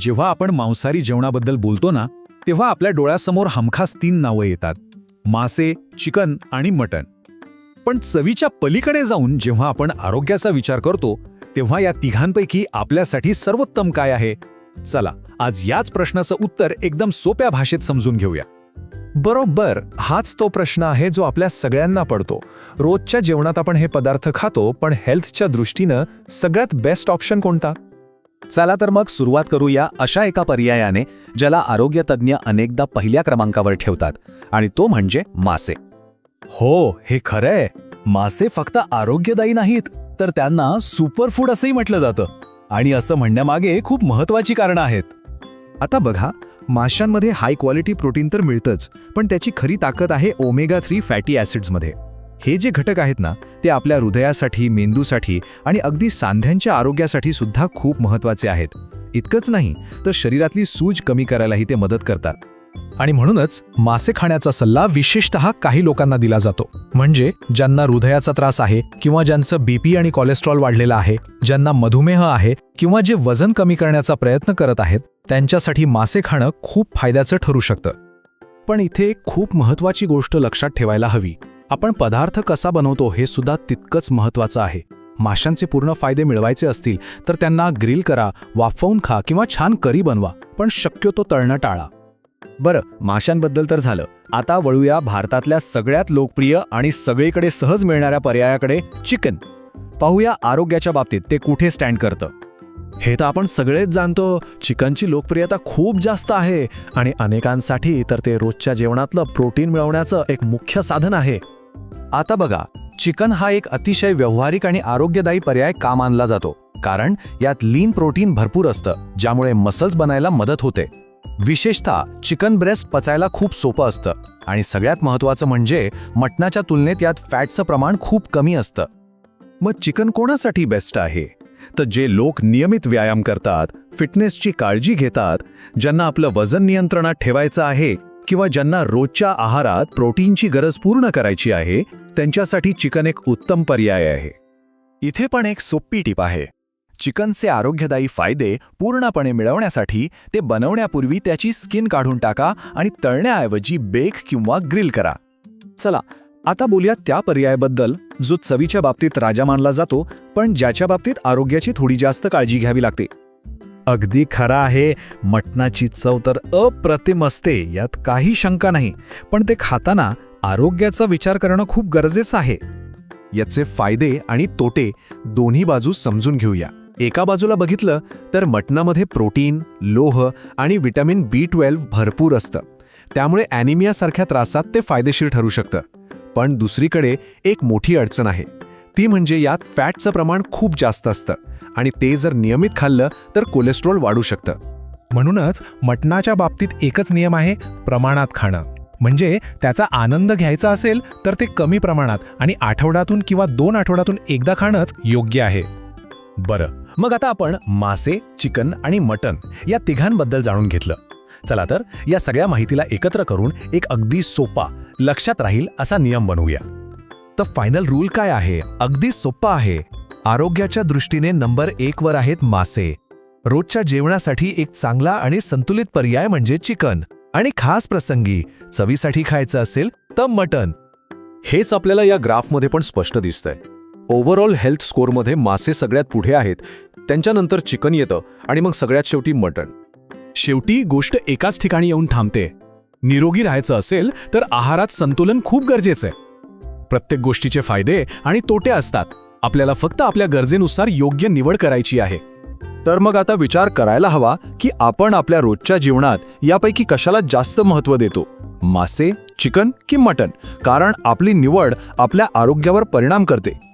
जेव्हा आपण मांसाहारी जेवणाबद्दल बोलतो ना तेव्हा आपल्या डोळ्यासमोर हमखास तीन नावं येतात. मासे चिकन आणि मटण पण चवीच्या पलीकडे जाऊन जेव्हा आपण आरोग्याचा विचार करतो तेव्हा या तिघांपैकी आपल्यासाठी सर्वोत्तम काय आहे? चला आज याच प्रश्नाचं उत्तर एकदम सोप्या भाषेत समजून घेऊया. बरोबर हाच तो प्रश्न आहे जो आपल्या सगळ्यांना पडतो. रोजच्या जेवणात आपण हे पदार्थ खातो पण हेल्थच्या दृष्टीनं सगळ्यात बेस्ट ऑप्शन कोणता? चला तर मग सुरुवात करूया अशा एका पर्यायाने ज्याला आरोग्य तज्ज्ञ अनेकदा पहिल्या क्रमांकावर ठेवतात आणि तो म्हणजे मासे. हो हे खरंय. मासे फक्त आरोग्यदायी नाहीत तर त्यांना सुपरफूड असंही म्हटलं जातं. आणि असं म्हणण्यामागे खूप महत्वाची कारणं आहेत. आता बघा माशांमध्ये हाय क्वालिटी प्रोटीन तर मिळतंच पण त्याची खरी ताकद आहे ओमेगा थ्री फॅटी ॲसिड्समध्ये हे जे घटक आहेत ना ते आपल्या हृदयासाठी मेंदूसाठी आणि अगदी सांध्यांच्या आरोग्यासाठी सुद्धा खूप महत्त्वाचे आहेत. इतकंच नाही तर शरीरातली सूज कमी करायलाही ते मदत करतात. आणि म्हणूनच मासे खाण्याचा सल्ला विशेषतः काही लोकांना दिला जातो. म्हणजे ज्यांना हृदयाचा त्रास आहे किंवा ज्यांचं बीपी आणि कोलेस्ट्रॉल वाढलेलं आहे ज्यांना मधुमेह आहे किंवा जे वजन कमी करण्याचा प्रयत्न करत आहेत त्यांच्यासाठी मासे खाणं खूप फायद्याचं ठरू शकतं. पण इथे एक खूप महत्वाची गोष्ट लक्षात ठेवायला हवी. आपण पदार्थ कसा बनवतो हे सुद्धा तितकंच महत्वाचं आहे. माशांचे पूर्ण फायदे मिळवायचे असतील तर त्यांना ग्रिल करा वाफवून खा किंवा छान करी बनवा पण शक्यतो तळणं टाळा. बरं माशांबद्दल तर झालं. आता वळूया भारतातल्या सगळ्यात लोकप्रिय आणि सगळीकडे सहज मिळणाऱ्या पर्यायाकडे चिकन. पाहूया आरोग्याच्या बाबतीत ते कुठे स्टँड करतं. हे तर आपण सगळेच जाणतो चिकनची लोकप्रियता खूप जास्त आहे आणि अनेकांसाठी तर ते रोजच्या जेवणातलं प्रोटीन मिळवण्याचं एक मुख्य साधन आहे. आता बघा चिकन हा एक अतिशय व्यावहारिक आणि आरोग्यदायी पर्याय का मानला जातो कारण यात लीन प्रोटीन भरपूर असतं ज्यामुळे मसल्स बनायला मदत होते. विशेषतः चिकन ब्रेस्ट पचायला खूप सोपं असतं आणि सगळ्यात महत्त्वाचं म्हणजे मटणाच्या तुलनेत यात फॅटचं प्रमाण खूप कमी असतं. मग चिकन कोणासाठी बेस्ट आहे? तर जे लोक नियमित व्यायाम करतात फिटनेसची काळजी घेतात ज्यांना आपलं वजन नियंत्रणात ठेवायचं आहे किंवा ज्यांना रोजच्या आहारात प्रोटीनची गरज पूर्ण करायची आहे त्यांच्यासाठी चिकन एक उत्तम पर्याय आहे. इथे पण एक सोपी टीप आहे. चिकनचे आरोग्यदायी फायदे पूर्णपणे मिळवण्यासाठी ते बनवण्यापूर्वी त्याची स्किन काढून टाका आणि तळण्याऐवजी बेक किंवा ग्रिल करा. चला आता बोलूया त्या पर्यायाबद्दल जो चवीच्या बाबतीत राजा मानला जातो पण ज्याच्या बाबतीत आरोग्याची थोडी जास्त काळजी घ्यावी लागते. अगदी खरा आहे मटणाची चव तर अप्रतिम असते यात काही शंका नाही. पण ते खाताना आरोग्याचा विचार करणं खूप गरजेचं आहे. याचे फायदे आणि तोटे दोन्ही बाजू समजून घेऊया. एका बाजूला बघितलं तर मटणामध्ये प्रोटीन लोह आणि विटॅमिन बी ट्वेल्व भरपूर असतं. त्यामुळे ॲनिमियासारख्या त्रासात ते फायदेशीर ठरू शकतं. पण दुसरीकडे एक मोठी अडचण आहे. ती म्हणजे यात फॅटचं प्रमाण खूप जास्त असतं आणि ते जर नियमित खाल्लं तर कोलेस्ट्रॉल वाढू शकतं. म्हणूनच मटणाच्या बाबतीत एकच नियम आहे प्रमाणात खाणं. म्हणजे त्याचा आनंद घ्यायचा असेल तर ते कमी प्रमाणात आणि आठवड्यातून किंवा दोन आठवड्यातून एकदा खाणंच योग्य आहे. बरं मग आता आपण मासे चिकन आणि मटन या तिघांबद्दल जाणून घेतलं. चला तर या सगळ्या माहितीला एकत्र करून एक अगदी सोपा लक्षात राहील असा नियम बनवूया. तर फायनल रूल काय आहे? अगदी सोप्पा आहे. आरोग्याच्या दृष्टीने नंबर एक वर आहेत मासे. रोजच्या जेवणासाठी एक चांगला आणि संतुलित पर्याय म्हणजे चिकन. आणि खास प्रसंगी चवीसाठी खायचं असेल तर मटन. हेच आपल्याला या ग्राफमध्ये पण स्पष्ट दिसतंय. ओव्हरऑल हेल्थ स्कोअरमध्ये मासे सगळ्यात पुढे आहेत. त्यांच्यानंतर चिकन येतं आणि मग सगळ्यात शेवटी मटण शेवटी गोष्ट एकाच ठिकाणी येऊन थांबते. निरोगी राहायचं असेल तर आहारात संतुलन खूप गरजेचं आहे. प्रत्येक गोष्टीचे फायदे आणि तोटे असतात. आपल्याला फक्त आपल्या गरजेनुसार योग्य निवड करायची आहे. तर मग आता विचार करायला हवा की आपण आपल्या रोजच्या जीवनात यापैकी कशाला जास्त महत्त्व देतो? मासे चिकन की मटन? कारण आपली निवड आपल्या आरोग्यावर परिणाम करते.